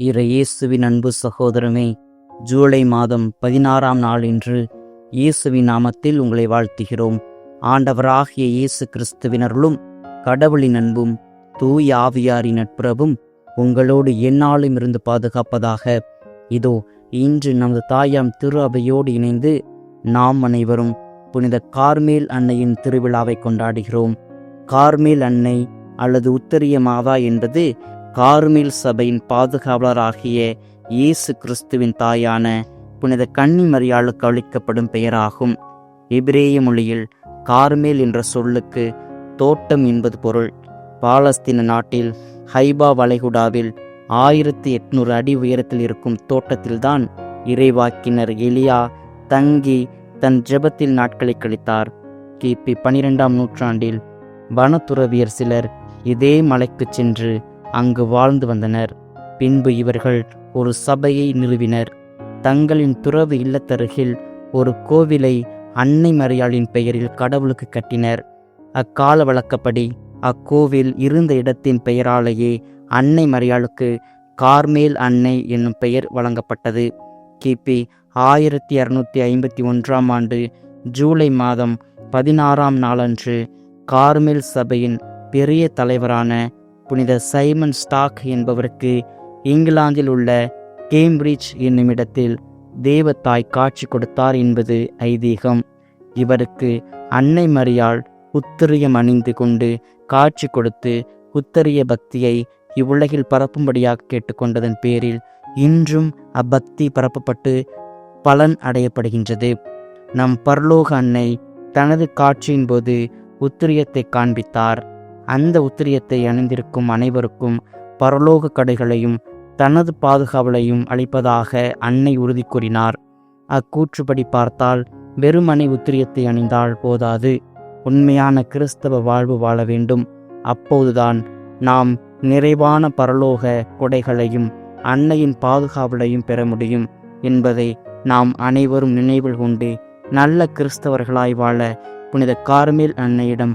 இயேசுவின் அன்பு சகோதரமே ஜூலை மாதம் பதினாறாம் நாள் இன்று இயேசுவின் நாமத்தில் உங்களை வாழ்த்துகிறோம். ஆண்டவராகிய இயேசு கிறிஸ்துவினர்களும் கடவுளின் அன்பும் தூய் ஆவியாரின் நட்புறவும் உங்களோடு எந்நாளும் இருந்து பாதுகாப்பதாக. இதோ இன்று நமது தாயாம் திரு அவையோடு இணைந்து நாம் அனைவரும் புனித கார்மேல் அன்னையின் திருவிழாவை கொண்டாடுகிறோம். கார்மேல் அன்னை அல்லது உத்தரிய மாதா என்பது கார்மேல் சபையின் பாதுகாவலராகிய இயேசு கிறிஸ்துவின் தாயான புனித கன்னி மரியாளுக்கு அளிக்கப்படும் பெயராகும். இப்ரேய மொழியில் கார்மேல் என்ற சொல்லுக்கு தோட்டம் என்பது பொருள். பாலஸ்தீன நாட்டில் ஹைபா வளைகுடாவில் ஆயிரத்தி எட்நூறு அடி உயரத்தில் இருக்கும் தோட்டத்தில்தான் இறைவாக்கினர் எலியா தங்கி தன் ஜெபத்தில் நாட்களை கழித்தார். கிபி பனிரெண்டாம் நூற்றாண்டில் வனத்துறவியர் சிலர் இதே மலைக்குச் சென்று அங்கு வாழ்ந்து வந்தனர். பின்பு இவர்கள் ஒரு சபையை நிறுவினர். தங்களின் துறவு இல்லத்தருகில் ஒரு கோவிலை அன்னை மரியாளின் பெயரில் கடவுளுக்கு கட்டினர். அக்கால வழக்கப்படி அக்கோவில் இருந்த இடத்தின் பெயராலேயே அன்னை மரியாளுக்கு கார்மேல் அன்னை என்னும் பெயர் வழங்கப்பட்டது. கிபி ஆயிரத்தி இரநூத்தி ஐம்பத்தி ஒன்றாம் ஆண்டு ஜூலை மாதம் பதினாறாம் நாளன்று கார்மேல் சபையின் பெரிய தலைவரான புனித சைமன் ஸ்டாக் என்பவருக்கு இங்கிலாந்தில் உள்ள கேம்பிரிட்ஜ் என்னுமிடத்தில் தேவத்தாய் காட்சி கொடுத்தார் என்பது ஐதீகம். இவருக்கு அன்னை மரியாள் புத்தரியம் அணிந்து கொண்டு காட்சி கொடுத்து புத்தரிய பக்தியை இவ்வுலகில் பரப்பும்படியாக கேட்டுக்கொண்டதன் பேரில் இன்றும் அப்பக்தி பரப்பப்பட்டு பலன் அடையப்படுகின்றது. நம் பரலோக அன்னை தனது காட்சியின் போது உத்திரியத்தை காண்பித்தார். அந்த உத்திரியத்தை அணிந்திருக்கும் அனைவருக்கும் பரலோக கடைகளையும் தனது பாதுகாவலையும் அளிப்பதாக அன்னை உறுதி கூறினார். அக்கூற்றுப்படி பார்த்தால் வெறுமனை உத்திரியத்தை அணிந்தால் போதாது. உண்மையான கிறிஸ்தவ வாழ்வு வாழ வேண்டும். அப்போதுதான் நாம் நிறைவான பரலோக கொடைகளையும் அன்னையின் பாதுகாவலையும் பெற முடியும் என்பதை நாம் அனைவரும் நினைவில் கொண்டு நல்ல கிறிஸ்தவர்களாய் வாழ புனித கார்மேல் அன்னையிடம்